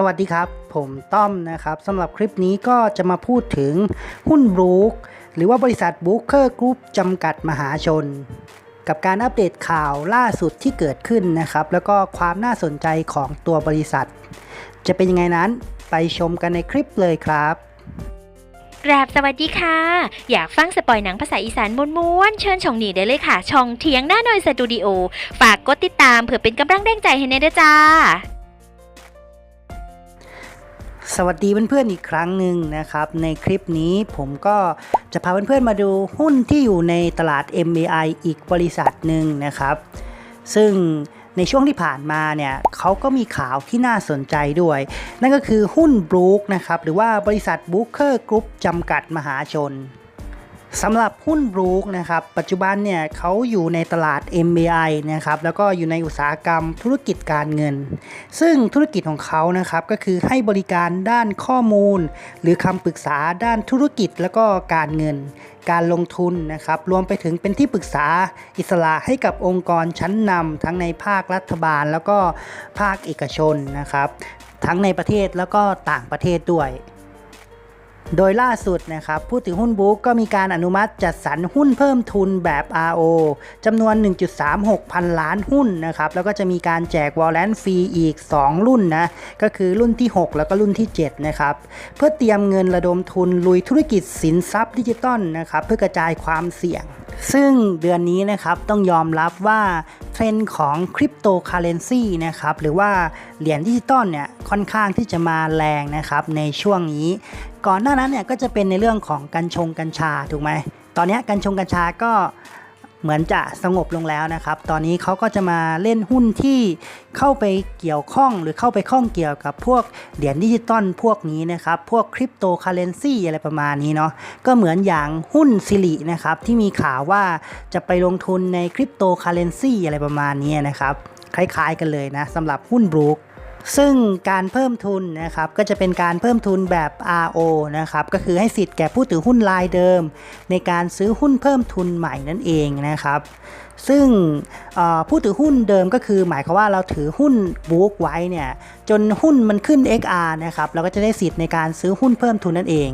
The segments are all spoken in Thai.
สวัสดีครับ ผมต้อมนะครับสำหรับคลิปนี้ก็จะมาพูดถึงหุ้นบรูคหรือว่าบริษัทบุ๊ k เกอร์กรุ๊ปจำกัดมหาชน กับการอัปเดตข่าวล่าสุดที่เกิดขึ้นนะครับ แล้วก็ความน่าสนใจของตัวบริษัท จะเป็นยังไงนั้นไปชมกันในคลิปเลยครับกราบสวัสดีค่ะ อยากฟังสปอยหนังภาษาอีสานม้วนๆเชิญช่องนี้ได้เลยค่ะ ช่องเทียงหน้าหน่อยสตูดิโอ ฝากกดติดตามเพื่อเป็นกำลังแรงใจให้ในด้จ้า สวัสดีเพื่อนๆอีกครั้งหนึ่งนะครับ ในคลิปนี้ผมก็จะพาเพื่อนๆมาดูหุ้นที่อยู่ในตลาด MAI อีกบริษัทหนึ่งนะครับ ซึ่งในช่วงที่ผ่านมาเนี่ยเขาก็มีข่าวที่น่าสนใจด้วย นั่นก็คือหุ้นบรู๊คนะครับหรือว่าบริษัทบุ๊คเกอร์กรุ๊ปจำกัดมหาชน สำหรับหุ้นบรูคนะครับปัจจุบันเนี่ยเขาอยู่ในตลาด MBI นะครับแล้วก็อยู่ในอุตสาหกรรมธุรกิจการเงิน ซึ่งธุรกิจของเขานะครับก็คือให้บริการด้านข้อมูล หรือคำปรึกษาด้านธุรกิจแล้วก็การเงิน การลงทุนนะครับรวมไปถึงเป็นที่ปรึกษาอิสระให้กับองค์กรชั้นนำทั้งในภาครัฐบาล แล้วก็ภาคเอกชนนะครับทั้งในประเทศแล้วก็ต่างประเทศด้วย โดยล่าสุดนะครับพูดถึงหุ้นบุ๊กก็มีการอนุมัติจัดสรรหุ้นเพิ่มทุนแบบ RO จำนวน 1.36 พันล้านหุ้นนะครับแล้วก็จะมีการแจกวอลเลนฟรีอีก 2 รุ่นนะก็คือรุ่นที่ 6 แล้วก็รุ่นที่ 7 นะครับ เพื่อเตรียมเงินระดมทุนลุยธุรกิจสินทรัพย์ดิจิตอลนะครับเพื่อกระจายความเสี่ยง ซึ่งเดือนนี้นะครับต้องยอมรับว่าเทรนด์ของคริปโตเคอเรนซีนะครับหรือว่าเหรียญดิจิตอลเนี่ยค่อนข้างที่จะมาแรงนะครับในช่วงนี้ ก่อนหน้านั้นเนี่ยก็จะเป็นในเรื่องของกัญชงกัญชาถูกไหมตอนนี้กัญชงกัญชาก็เหมือนจะสงบลงแล้วนะครับ ตอนนี้เขาก็จะมาเล่นหุ้นที่เข้าไปเกี่ยวข้องหรือเข้าไปข้องเกี่ยวกับพวกเหรียญดิจิตอลพวกนี้นะครับ พวกคริปโตเคอเรนซีอะไรประมาณนี้เนาะ ก็เหมือนอย่างหุ้นซิรินะครับที่มีข่าวว่าจะไปลงทุนในคริปโตเคอเรนซีอะไรประมาณนี้นะครับ คล้ายๆกันเลยนะสำหรับหุ้นบรูค ซึ่งการเพิ่มทุนนะครับก็จะเป็นการเพิ่มทุนแบบ RO นะครับก็คือให้สิทธิ์แก่ผู้ถือหุ้นรายเดิม ในการซื้อหุ้นเพิ่มทุนใหม่นั่นเองนะครับซึ่งผู้ถือหุ้นเดิมก็คือ หมายความว่าเราถือหุ้นบุ๊กไว้เนี่ยจนหุ้นมันขึ้น XR นะครับเราก็จะได้สิทธิ์ในการซื้อหุ้นเพิ่มทุนนั่นเอง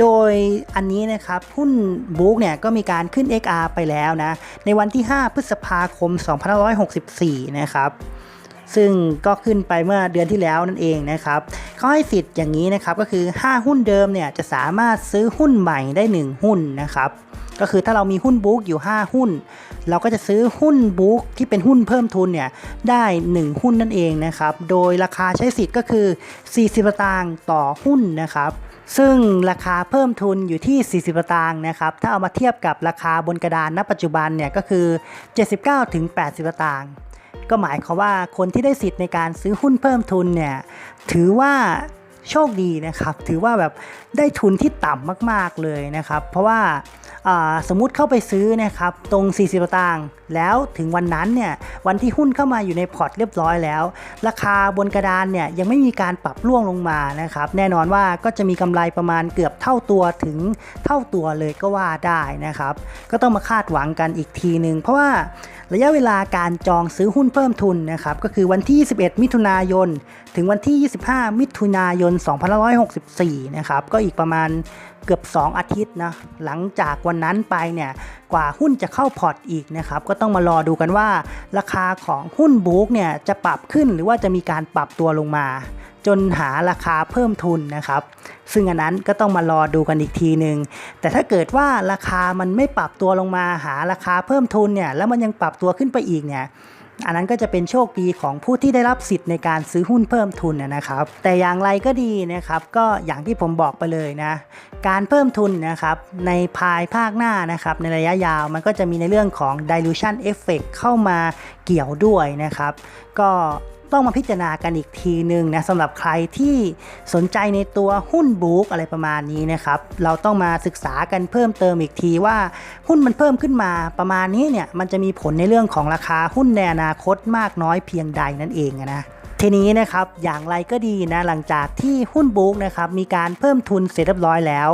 โดยอันนี้นะครับหุ้นบุ๊กเนี่ยก็มีการขึ้น XR ไปแล้วนะในวันที่ 5 พฤษภาคม 2564 นะครับ ซึ่งก็ขึ้นไปเมื่อเดือนที่แล้วนั่นเองนะครับเขาให้สิทธิ์อย่างนี้นะครับก็คือ 5 หุ้นเดิมเนี่ยจะสามารถซื้อหุ้นใหม่ได้ 1 หุ้นนะครับก็คือถ้าเรามีหุ้นบุ๊กอยู่ 5 หุ้น เราก็จะซื้อหุ้นบุ๊กที่เป็นหุ้นเพิ่มทุนเนี่ยได้ 1 หุ้นนั่นเองนะครับโดยราคาใช้สิทธิ์ก็คือ 40สตางค์ต่อหุ้นนะครับซึ่งราคาเพิ่มทุนอยู่ที่ 40สตางค์นะครับ ถ้าเอามาเทียบกับราคาบนกระดานณปัจจุบันเนี่ยก็คือ 79-80 ตางค์ ก็หมายความว่าคนที่ได้สิทธิ์ในการซื้อหุ้นเพิ่มทุนเนี่ยถือว่าโชคดีนะครับ ถือว่าแบบได้ทุนที่ต่ำมาก ๆ เลยนะครับ เพราะว่าสมมุติเข้าไปซื้อนะครับตรง 40สตางค์แล้วถึงวันนั้นเนี่ยวันที่หุ้นเข้ามาอยู่ในพอร์ตเรียบร้อยแล้ว ราคาบนกระดานเนี่ยยังไม่มีการปรับร่วงลงมานะครับแน่นอนว่าก็จะมีกำไรประมาณเกือบเท่าตัวถึงเท่าตัวเลยก็ว่าได้นะครับ ก็ต้องมาคาดหวังกันอีกทีหนึ่งเพราะว่า ระยะเวลาการจองซื้อหุ้นเพิ่มทุนนะครับก็คือวันที่ 21 มิถุนายน ถึงวันที่ 25 มิถุนายน 2564 นะครับก็อีกประมาณเกือบ 2 อาทิตย์นะหลังจากวันนั้นไปเนี่ยกว่าหุ้นจะเข้าพอร์ตอีกนะครับก็ต้องมารอดูกันว่า ราคาของหุ้นบุ๊กเนี่ยจะปรับขึ้นหรือว่าจะมีการปรับตัวลงมา จนหาราคาเพิ่มทุนนะครับ ซึ่งอันนั้นก็ต้องมารอดูกันอีกทีหนึ่งแต่ถ้าเกิดว่าราคามันไม่ปรับตัวลงมาหาราคาเพิ่มทุนเนี่ยแล้วมันยังปรับตัวขึ้นไปอีกเนี่ยอันนั้นก็จะเป็นโชคดีของผู้ที่ได้รับสิทธิ์ในการซื้อหุ้นเพิ่มทุนนะนะครับ แต่อย่างไรก็ดีนะครับ ก็อย่างที่ผมบอกไปเลยนะ การเพิ่มทุนนะครับในภายภาคหน้านะครับในระยะยาวมันก็จะมีในเรื่องของ dilution effect เข้ามาเกี่ยวด้วยนะครับ ก็ ต้องมาพิจารณากันอีกทีหนึ่งนะสำหรับใครที่สนใจในตัวหุ้นบุ๊กอะไรประมาณนี้นะครับ เราต้องมาศึกษากันเพิ่มเติมอีกทีว่าหุ้นมันเพิ่มขึ้นมาประมาณนี้เนี่ยมันจะมีผลในเรื่องของราคาหุ้นในอนาคตมากน้อยเพียงใดนั่นเองนะ ทีนี้นะครับอย่างไรก็ดีนะหลังจากที่หุ้นบุ๊กนะครับมีการเพิ่มทุนเสร็จเรียบร้อยแล้ว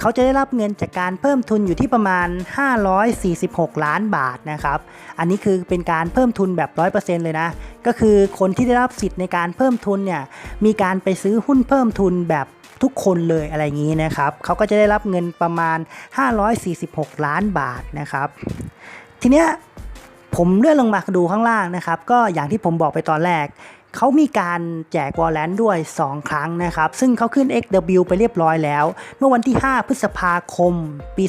เขาจะได้รับเงินจากการเพิ่มทุนอยู่ที่ประมาณ 546 ล้านบาทนะครับอันนี้คือเป็นการเพิ่มทุนแบบ 100%เลยนะก็คือคนที่ได้รับสิทธิ์ในการเพิ่มทุนเนี่ยมีการไปซื้อหุ้นเพิ่มทุนแบบทุกคนเลยอะไรอย่างนี้นะครับเขาก็จะได้รับเงินประมาณ 546 ล้านบาทนะครับทีเนี้ยผมเลื่อนลงมาดูข้างล่างนะครับ ก็อย่างที่ผมบอกไปตอนแรก เขามีการแจกวอลเลนด้วย 2 ครั้งนะครับ ซึ่งเขาขึ้น XW ไปเรียบร้อยแล้ว เมื่อวันที่ 5 พฤษภาคม ปี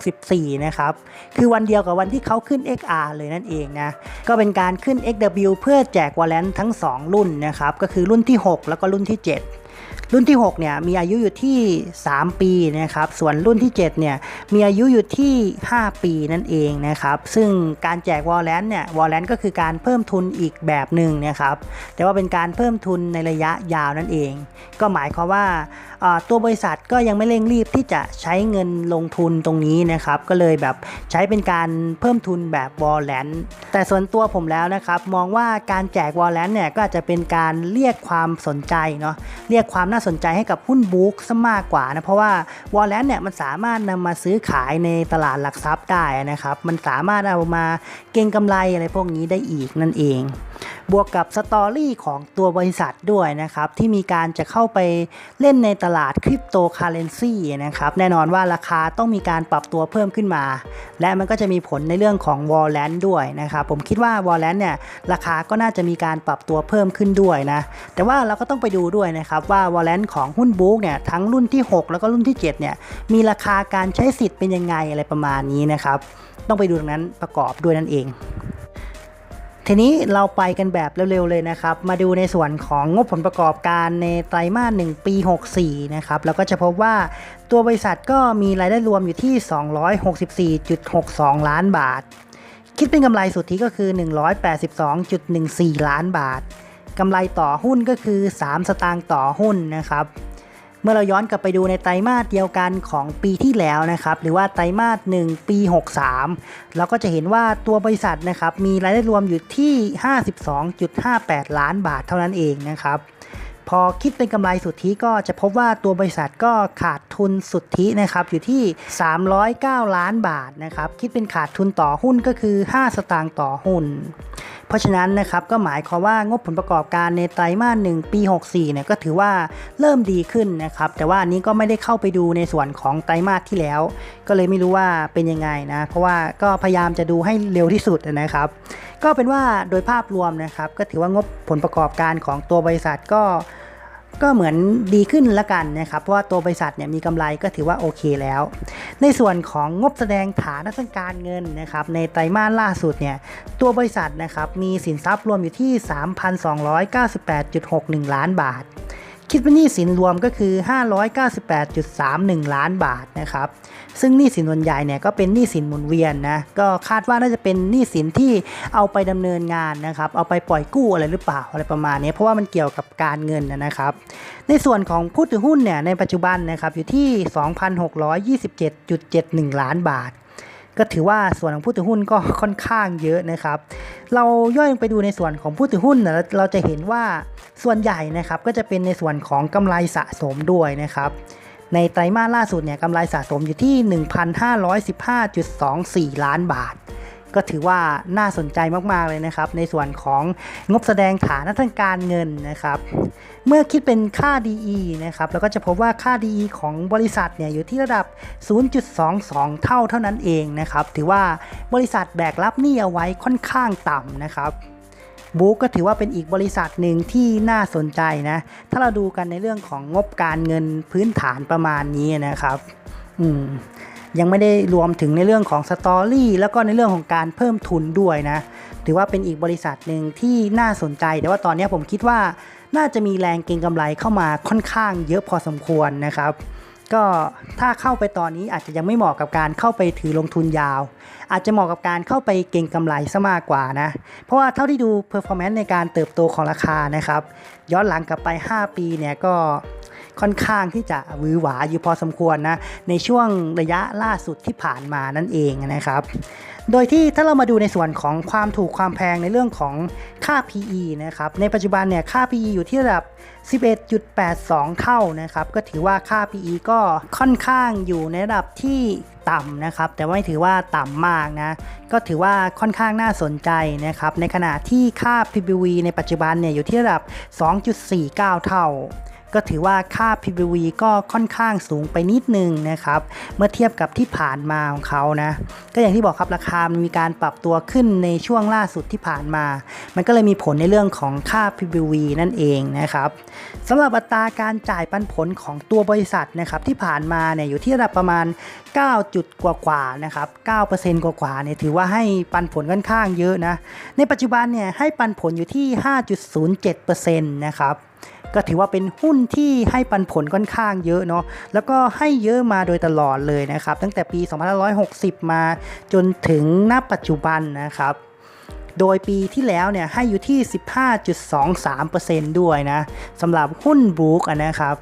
2564 นะครับ คือวันเดียวกับวันที่เขาขึ้น XR เลยนั่นเองนะ ก็เป็นการขึ้น XW เพื่อแจกวอลเลนทั้ง 2 รุ่นนะครับ ก็คือรุ่นที่ 6 แล้วก็รุ่นที่ 7 รุ่นที่6เนี่ยมีอายุอยู่ที่ 3 ปีนะครับส่วนรุ่นที่7เนี่ยมีอายุอยู่ที่ 5 ปีนั่นเองนะครับซึ่งการแจกวอลเลนเนี่ยวอลเลนก็คือการเพิ่มทุนอีกแบบหนึ่งนะครับแต่ว่าเป็นการเพิ่มทุนในระยะยาวนั่นเอง ก็หมายความว่าอ่า ตัวบริษัทก็ยังไม่เร่งรีบที่จะใช้เงินลงทุนตรงนี้นะครับ ก็เลยแบบใช้เป็นการเพิ่มทุนแบบวอลเลนแต่ส่วนตัวผมแล้วนะครับมองว่าการแจกวอลเลนเนี่ยก็อาจจะเป็นการเรียกความสนใจเนาะเรียกความน่าสนใจให้กับหุ้นบุ๊กซะมากกว่านะเพราะว่าวอลเลนเนี่ยมันสามารถนำมาซื้อขายในตลาดหลักทรัพย์ได้นะครับ มันสามารถเอามาเก็งกำไรอะไรพวกนี้ได้อีกนั่นเอง บวกกับสตอรี่ของตัวบริษัทด้วยนะครับ ที่มีการจะเข้าไปเล่นในตลาดคริปโตเคอเรนซีนะครับ แน่นอนว่าราคาต้องมีการปรับตัวเพิ่มขึ้นมา และมันก็จะมีผลในเรื่องของวอลเลนด้วยนะครับ ผมคิดว่าวอลเลนเนี่ยราคาก็น่าจะมีการปรับตัวเพิ่มขึ้นด้วยนะ แต่ว่าเราก็ต้องไปดูด้วยนะครับว่าวอลเลนของหุ้นบุ๊กเนี่ยทั้งรุ่นที่ 6 แล้วก็รุ่นที่ 7 เนี่ยมีราคาการใช้สิทธิ์เป็นยังไงอะไรประมาณนี้นะครับ ต้องไปดูตรงนั้นประกอบด้วยนั่นเอง ทีนี้เราไปกันแบบเร็วๆเลยนะครับ มาดูในส่วนของงบผลประกอบการในไตรมาส1ปี 64 นะครับแล้วก็จะพบว่าตัวบริษัทก็มีรายได้รวมอยู่ที่ 264.62 ล้านบาท คิดเป็นกำไรสุทธิก็คือ 182.14 ล้านบาทกำไรต่อหุ้นก็คือ 3 สตางค์ต่อหุ้นนะครับ เมื่อเราย้อนกลับไปดูในไตรมาสเดียวกันของปีที่แล้วนะครับ หรือว่าไตรมาส1ปี 63 เราก็จะเห็นว่าตัวบริษัทนะครับมีรายได้รวมอยู่ที่ 52.58 ล้านบาทเท่านั้นเองนะครับ พอคิดเป็นกำไรสุทธิก็จะพบว่าตัวบริษัทก็ขาดทุนสุทธินะครับอยู่ที่ 309 ล้านบาทนะครับ คิดเป็นขาดทุนต่อหุ้นก็คือ 5 สตางค์ต่อหุ้น เพราะฉะนั้นนะครับก็หมายความว่างบผลประกอบการในไตรมาสหนึ่งปี64เนี่ยก็ถือว่าเริ่มดีขึ้นนะครับ แต่ว่าอันนี้ก็ไม่ได้เข้าไปดูในส่วนของไตรมาสที่แล้ว ก็เลยไม่รู้ว่าเป็นยังไงนะเพราะว่าก็พยายามจะดูให้เร็วที่สุดนะครับ ก็เป็นว่าโดยภาพรวมนะครับ ก็ถือว่างบผลประกอบการของตัวบริษัทก็ ก็เหมือนดีขึ้นละกันนะครับเพราะว่าตัวบริษัทเนี่ยมีกำไรก็ถือว่าโอเคแล้ว ในส่วนของงบแสดงฐานะทางการเงินนะครับในไตรมาสล่าสุดเนี่ยตัวบริษัทนะครับมีสินทรัพย์รวมอยู่ที่ 3,298.61 ล้านบาท คิดเป็นหนี้สินรวมก็คือ 598.31 ล้านบาทนะครับ ซึ่งหนี้สินส่วนใหญ่เนี่ยก็เป็นหนี้สินหมุนเวียนนะ ก็คาดว่าน่าจะเป็นหนี้สินที่เอาไปดำเนินงานนะครับ เอาไปปล่อยกู้อะไรหรือเปล่าอะไรประมาณนี้เพราะว่ามันเกี่ยวกับการเงินนะครับ ในส่วนของผู้ถือหุ้นเนี่ยในปัจจุบันนะครับอยู่ที่ 2,627.71 ล้านบาท ก็ถือว่าส่วนของผู้ถือหุ้นก็ค่อนข้างเยอะนะครับ เราย่อยลงไปดูในส่วนของผู้ถือหุ้นนะเราจะเห็นว่าส่วนใหญ่นะครับก็จะเป็นในส่วนของกำไรสะสมด้วยนะครับในไตรมาสล่าสุดเนี่ยกำไรสะสมอยู่ที่ 1,515.24 ล้านบาท ก็ถือว่าน่าสนใจมากๆเลยนะครับ ในส่วนของงบแสดงฐานะทางการเงินนะครับ เมื่อคิดเป็นค่า DE นะครับแล้วก็จะพบว่าค่า DE ของบริษัทเนี่ยอยู่ที่ระดับ 0.22 เท่าเท่านั้นเองนะครับ ถือว่าบริษัทแบกรับหนี้เอาไว้ค่อนข้างต่ำนะครับบุ๊กก็ถือว่าเป็นอีกบริษัทหนึ่งที่น่าสนใจนะ ถ้าเราดูกันในเรื่องของงบการเงินพื้นฐานประมาณนี้นะครับ อืม ยังไม่ได้รวมถึงในเรื่องของสตอรี่แล้วก็ในเรื่องของการเพิ่มทุนด้วยนะ ถือว่าเป็นอีกบริษัทหนึ่งที่น่าสนใจ แต่ว่าตอนนี้ผมคิดว่าน่าจะมีแรงเก็งกำไรเข้ามาค่อนข้างเยอะพอสมควรนะครับก็ถ้าเข้าไปตอนนี้อาจจะยังไม่เหมาะกับการเข้าไปถือลงทุนยาว อาจจะเหมาะกับการเข้าไปเก็งกำไรซะมากกว่านะ เพราะว่าเท่าที่ดู performance ในการเติบโตของราคานะครับ ย้อนหลังกลับไป 5 ปีเนี่ยก็ ค่อนข้างที่จะวือหวาอยู่พอสมควรนะในช่วงระยะล่าสุดที่ผ่านมานั่นเองนะครับ โดยที่ถ้าเรามาดูในส่วนของความถูกความแพงในเรื่องของค่า PE นะครับในปัจจุบันเนี่ยค่า PE อยู่ที่ระดับ 11.82 เท่านะครับก็ถือว่าค่า PE ก็ค่อนข้างอยู่ในระดับที่ต่ำนะครับแต่ไม่ถือว่าต่ำมากนะก็ถือว่าค่อนข้างน่าสนใจนะครับในขณะที่ค่า PBV ในปัจจุบันเนี่ยอยู่ที่ระดับ 2.49 เท่า ก็ถือว่าค่า PBV ก็ค่อนข้างสูงไปนิดนึงนะครับ เมื่อเทียบกับที่ผ่านมาของเขานะ ก็อย่างที่บอกครับราคามันมีการปรับตัวขึ้นในช่วงล่าสุดที่ผ่านมา มันก็เลยมีผลในเรื่องของค่า PBV นั่นเองนะครับสำหรับอัตราการจ่ายปันผลของตัวบริษัทนะครับที่ผ่านมาเนี่ยอยู่ที่ระดับประมาณ 9 จุดกว่าๆนะครับ 9%กว่าๆเนี่ยถือว่าให้ปันผลค่อนข้างเยอะนะ ในปัจจุบันเนี่ยให้ปันผลอยู่ที่ 5.07%นะครับ ก็ถือว่าเป็นหุ้นที่ให้ปันผลค่อนข้างเยอะเนาะแล้วก็ให้เยอะมาโดยตลอดเลยนะครับ ตั้งแต่ปี 2560 มาจนถึงณปัจจุบันนะครับโดยปีที่แล้วเนี่ยให้อยู่ที่ 15.23%ด้วยนะสำหรับหุ้นบ o ูกนะครับ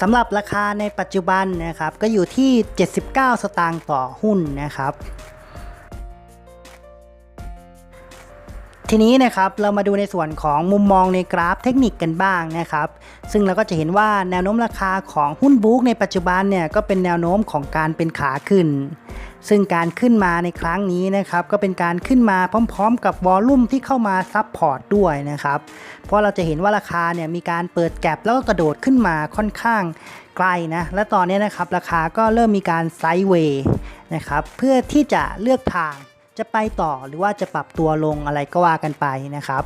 สำหรับราคาในปัจจุบันนะครับก็อยู่ที่ 79 สตางค์ต่อหุ้นนะครับ ทีนี้นะครับเรามาดูในส่วนของมุมมองในกราฟเทคนิคกันบ้างนะครับซึ่งเราก็จะเห็นว่าแนวโน้มราคาของหุ้นบุ๊กในปัจจุบันเนี่ยก็เป็นแนวโน้มของการเป็นขาขึ้น ซึ่งการขึ้นมาในครั้งนี้นะครับก็เป็นการขึ้นมาพร้อมๆ กับวอลลุ่มที่เข้ามาซับพอร์ตด้วยนะครับเพราะเราจะเห็นว่าราคาเนี่ยมีการเปิดแก็บแล้วก็กระโดดขึ้นมาค่อนข้างไกลนะและตอนนี้นะครับราคาก็เริ่มมีการไซด์เวย์นะครับเพื่อที่จะเลือกทาง จะไปต่อหรือว่าจะปรับตัวลงอะไรก็ว่ากันไปนะครับ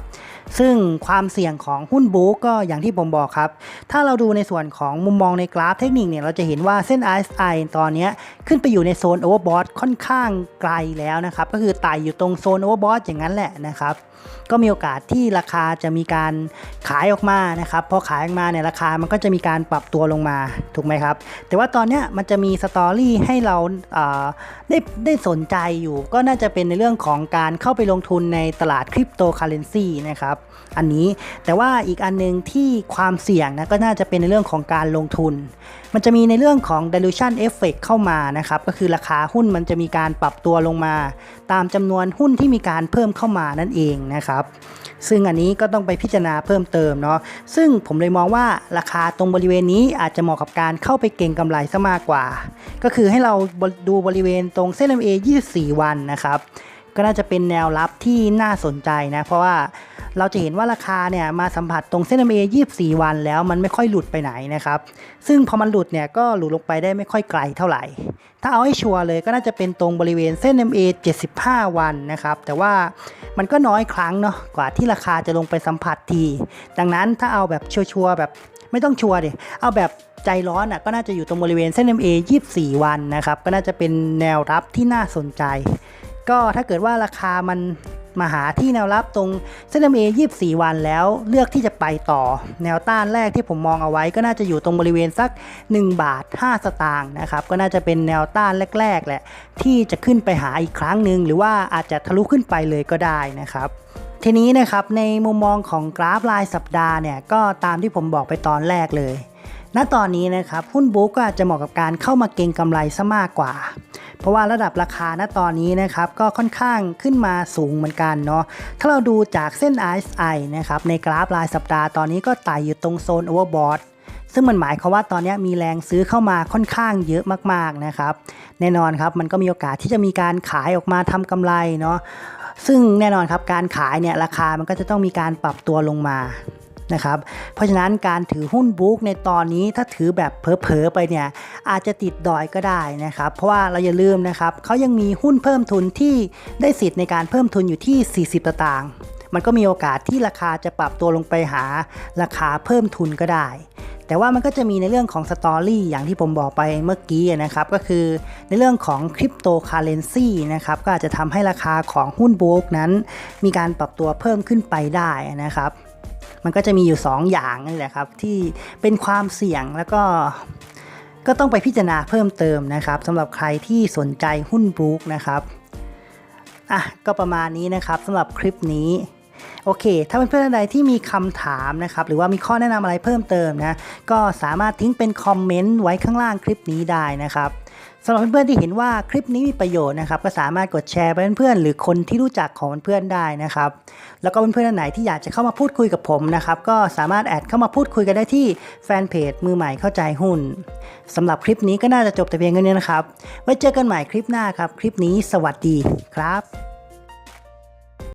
ซึ่งความเสี่ยงของหุ้นบุ๊กก็อย่างที่ผมบอกครับ ถ้าเราดูในส่วนของมุมมองในกราฟเทคนิคเนี่ยเราจะเห็นว่าเส้น RSI ตอนนี้ขึ้นไปอยู่ในโซนโอเวอร์บอทค่อนข้างไกลแล้วนะครับ ก็คือไต่อยู่ตรงโซนโอเวอร์บอทอย่างนั้นแหละนะครับก็มีโอกาสที่ราคาจะมีการขายออกมานะครับพอขายออกมาเนี่ยราคามันก็จะมีการปรับตัวลงมาถูกไหมครับ แต่ว่าตอนนี้มันจะมีสตอรี่ให้เราเได้ได้สนใจอยู่ ก็น่าจะเป็นในเรื่องของการเข้าไปลงทุนในตลาดคริปโตเคอเรนซีนะครับอันนี้แต่ว่าอีกอันหนึงที่ความเสี่ยงนะก็น่าจะเป็นในเรื่องของการลงทุน มันจะมีในเรื่องของ dilution effect เข้ามานะครับก็คือราคาหุ้นมันจะมีการปรับตัวลงมา ตามจำนวนหุ้นที่มีการเพิ่มเข้ามานั่นเองนะครับซึ่งอันนี้ก็ต้องไปพิจารณาเพิ่มเติมเนาะซึ่งผมเลยมองว่าราคาตรงบริเวณนี้อาจจะเหมาะกับการเข้าไปเก็งกำไรซะมากกว่า ก็คือให้เราดูบริเวณตรงเส้น MA 24 วันนะครับก็น่าจะเป็นแนวรับที่น่าสนใจนะเพราะว่า เราจะเห็นว่าราคาเนี่ยมาสัมผัสตรงเส้น MA 24 วันแล้วมันไม่ค่อยหลุดไปไหนนะครับ ซึ่งพอมันหลุดเนี่ยก็หลุดลงไปได้ไม่ค่อยไกลเท่าไหร่ ถ้าเอาให้ชัวร์เลยก็น่าจะเป็นตรงบริเวณเส้น MA 75 วันนะครับ แต่ว่ามันก็น้อยครั้งเนาะกว่าที่ราคาจะลงไปสัมผัสที ดังนั้นถ้าเอาแบบชัวร์ๆแบบไม่ต้องชัวร์ดิ เอาแบบใจร้อนอะก็น่าจะอยู่ตรงบริเวณเส้น MA 24 วันนะครับ ก็น่าจะเป็นแนวรับที่น่าสนใจ ก็ถ้าเกิดว่าราคามัน มาหาที่แนวรับตรงเส้น MA 24 วันแล้วเลือกที่จะไปต่อ แนวต้านแรกที่ผมมองเอาไว้ก็น่าจะอยู่ตรงบริเวณสัก 1 บาท 5 สตางค์นะครับ ก็น่าจะเป็นแนวต้านแรก ๆ แหละ ที่จะขึ้นไปหาอีกครั้งหนึ่งหรือว่าอาจจะทะลุขึ้นไปเลยก็ได้นะครับทีนี้นะครับในมุมมองของกราฟรายสัปดาห์เนี่ยก็ตามที่ผมบอกไปตอนแรกเลย ณตอนนี้นะครับหุ้นบุ๊กก็อาจจะเหมาะกับการเข้ามาเก็งกำไรซะมากกว่า เพราะว่าระดับราคาณตอนนี้นะครับก็ค่อนข้างขึ้นมาสูงเหมือนกันเนาะถ้าเราดูจากเส้น RSI นะครับในกราฟรายสัปดาห์ตอนนี้ก็ไต่อยู่ตรงโซน overbought ซึ่งมันหมายความว่าตอนนี้มีแรงซื้อเข้ามาค่อนข้างเยอะมากๆนะครับ แน่นอนครับมันก็มีโอกาสที่จะมีการขายออกมาทำกำไรเนาะซึ่งแน่นอนครับการขายเนี่ยราคามันก็จะต้องมีการปรับตัวลงมา นะครับ เพราะฉะนั้นการถือหุ้นบุ๊กในตอนนี้ถ้าถือแบบเผลอๆไปเนี่ยอาจจะติดดอยก็ได้นะครับ เพราะว่าเราอย่าลืมนะครับเขายังมีหุ้นเพิ่มทุนที่ได้สิทธิ์ในการเพิ่มทุนอยู่ที่ 40ตางค์มันก็มีโอกาสที่ราคาจะปรับตัวลงไปหาราคาเพิ่มทุนก็ได้ แต่ว่ามันก็จะมีในเรื่องของสตอรี่อย่างที่ผมบอกไปเมื่อกี้นะครับ ก็คือในเรื่องของคริปโตเคอเรนซีนะครับ ก็อาจจะทำให้ราคาของหุ้นบุกนั้น มีการปรับตัวเพิ่มขึ้นไปได้นะครับ มันก็จะมีอยู่ 2 อย่างนั่แหละครับ ที่เป็นความเสี่ยงแล้วก็ก็ต้องไปพิจารณาเพิ่มเติมนะครับสำหรับใครที่สนใจหุ้นบรูคนะครับอะก็ประมาณนี้นะครับสำหรับคลิปนี้โอเค ถ้าเพื่อนๆท่านใดที่มีคำถามนะครับ หรือว่ามีข้อแนะนำอะไรเพิ่มเติมนะ ก็สามารถทิ้งเป็นคอมเมนต์ไว้ข้างล่างคลิปนี้ได้นะครับ สำหรับเพื่อนๆที่เห็นว่าคลิปนี้มีประโยชน์นะครับก็สามารถกดแชร์ไปเพื่อนๆหรือคนที่รู้จักของเพื่อนๆได้นะครับแล้วก็เพื่อนๆท่านไหนที่อยากจะเข้ามาพูดคุยกับผมนะครับก็สามารถแอดเข้ามาพูดคุยกันได้ที่แฟนเพจมือใหม่เข้าใจหุ้นสำหรับคลิปนี้ก็น่าจะจบแต่เพียงเท่านี้นะครับไว้เจอกันใหม่คลิปหน้าครับ คลิปนี้สวัสดีครับ